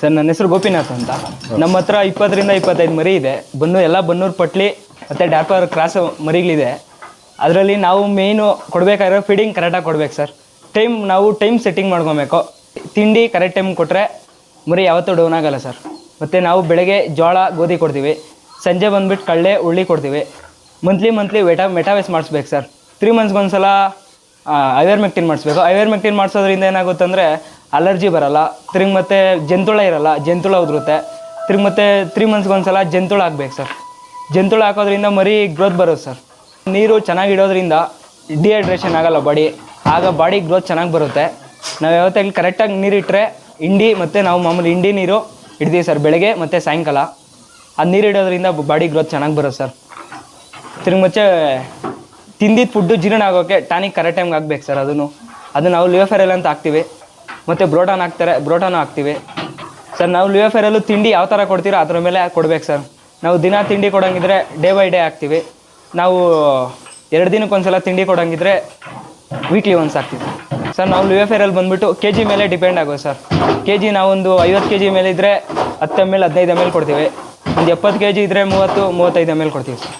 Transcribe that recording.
Sir, ನನ್ನ ಹೆಸರು ಗೋಪಿನಾಥ್ ಅಂತ. ನಮ್ಮ ಹತ್ರ ಇಪ್ಪತ್ತರಿಂದ ಇಪ್ಪತ್ತೈದು ಮರಿ ಇದೆ. ಬನ್ನು ಎಲ್ಲ ಬನ್ನೂರು ಪಟ್ಲಿ ಮತ್ತು ಡ್ಯಾಪರ್ ಕ್ರಾಸ್ ಮರಿಗಳಿದೆ. ಅದರಲ್ಲಿ ನಾವು ಮೇಯ್ನು ಕೊಡಬೇಕಾಗಿರೋ ಫೀಡಿಂಗ್ ಕರೆಕ್ಟಾಗಿ ಕೊಡ್ಬೇಕು ಸರ್. ಟೈಮ್ ನಾವು ಟೈಮ್ ಸೆಟ್ಟಿಂಗ್ ಮಾಡ್ಕೊಬೇಕು. ತಿಂಡಿ ಕರೆಕ್ಟ್ ಟೈಮ್ ಕೊಟ್ಟರೆ ಮರಿ ಯಾವತ್ತೂ ಡೌನ್ ಆಗಲ್ಲ ಸರ್. ಮತ್ತು ನಾವು ಬೆಳಗ್ಗೆ ಜೋಳ, ಗೋಧಿ ಕೊಡ್ತೀವಿ. ಸಂಜೆ ಬಂದ್ಬಿಟ್ಟು ಕಳ್ಳೆ ಉಳ್ಳಿ ಕೊಡ್ತೀವಿ. ಮಂತ್ಲಿ ಮಂತ್ಲಿ ವೆಟಾ, ಮೆಟಾವೇಸ್ ಮಾಡಿಸ್ಬೇಕು ಸರ್. ತ್ರೀ ಮಂತ್ಸ್ಗೊಂದ್ಸಲ ಐವೇರ್ ಮೆಕ್ಟಿನ್ ಮಾಡಿಸ್ಬೇಕು. ಐವೇರ್ ಮೆಕ್ಟಿನ್ ಮಾಡಿಸೋದ್ರಿಂದ ಏನಾಗುತ್ತೆ ಅಂದರೆ ಅಲರ್ಜಿ ಬರಲ್ಲ, ತಿರ್ಗಿ ಮತ್ತೆ ಜಂತುಳ ಇರಲ್ಲ, ಜಂತುಳ ಉದುರುತ್ತೆ. ತಿರ್ಗಿ ಮತ್ತೆ ತ್ರೀ ಮಂತ್ಸ್ಗೊಂದ್ಸಲ ಜಂತುಳ ಹಾಕ್ಬೇಕು ಸರ್. ಜಂತುಳ ಹಾಕೋದ್ರಿಂದ ಮರಿ ಗ್ರೋತ್ ಬರುತ್ತೆ ಸರ್. ನೀರು ಚೆನ್ನಾಗಿ ಇಡೋದ್ರಿಂದ ಡಿಹೈಡ್ರೇಷನ್ ಆಗಲ್ಲ ಬಾಡಿ ಆಗ ಬಾಡಿ ಗ್ರೋತ್ ಚೆನ್ನಾಗಿ ಬರುತ್ತೆ. ನಾವು ಯಾವತ್ತಾಗಲಿ ಕರೆಕ್ಟಾಗಿ ನೀರಿಟ್ಟರೆ ಇಂಡಿ ಮತ್ತು ನಾವು ಮಾಮೂಲಿ ಹಿಂಡಿ ನೀರು ಇಡ್ತೀವಿ ಸರ್ ಬೆಳಗ್ಗೆ ಮತ್ತು ಸಾಯಂಕಾಲ. ಅದು ನೀರು ಇಡೋದ್ರಿಂದ ಬಾಡಿ ಗ್ರೋತ್ ಚೆನ್ನಾಗಿ ಬರುತ್ತೆ ಸರ್. ತಿರ್ಗಿ ಮತ್ತೆ ತಿಂದಿದ್ದ ಫುಡ್ಡು ಜೀರ್ಣ ಆಗೋಕ್ಕೆ ಟಾನಿಕ್ ಕರೆಕ್ಟ್ ಟೈಮ್ಗೆ ಹಾಕ್ಬೇಕು ಸರ್ ಅದನ್ನು. ಅದು ನಾವು ಲಿಯೋಫೆರಲ್ ಅಂತ ಹಾಕ್ತೀವಿ. ಮತ್ತು ಬ್ರೋಟಾನ್ ಹಾಕ್ತಾರೆ, ಬ್ರೋಟಾನು ಹಾಕ್ತೀವಿ. ಸರ್, ನಾವು ಲಿಯೋಫೆರಲ್ಲು ತಿಂಡಿ ಯಾವ ಥರ ಕೊಡ್ತೀರೋ ಅದ್ರ ಮೇಲೆ ಕೊಡ್ಬೇಕು ಸರ್. ನಾವು ದಿನ ತಿಂಡಿ ಕೊಡೋಂಗಿದ್ರೆ ಡೇ ಬೈ ಡೇ ಹಾಕ್ತೀವಿ. ನಾವು ಎರಡು ದಿನಕ್ಕೊಂದ್ಸಲ ತಿಂಡಿ ಕೊಡೋಂಗಿದ್ರೆ ವೀಕ್ಲಿ ಒನ್ಸ್ ಹಾಕ್ತೀವಿ. ಸರ್, ನಾವು ಲಿಯೋಫೆರಲ್ ಬಂದುಬಿಟ್ಟು ಕೆ ಜಿ ಮೇಲೆ ಡಿಪೆಂಡ್ ಆಗೋದು ಸರ್. ಕೆ ಜಿ ನಾವೊಂದು ಐವತ್ತು ಕೆ ಜಿ ಮೇಲೆ ಇದ್ದರೆ ಹತ್ತು ಎಂ ಎಲ್, ಹದಿನೈದು ಎಂ ಎಲ್ ಕೊಡ್ತೀವಿ. ಒಂದು ಎಪ್ಪತ್ತು ಕೆ ಜಿ ಇದ್ದರೆ ಮೂವತ್ತು, ಮೂವತ್ತೈದು ಎಂ ಎಲ್ ಕೊಡ್ತೀವಿ ಸರ್.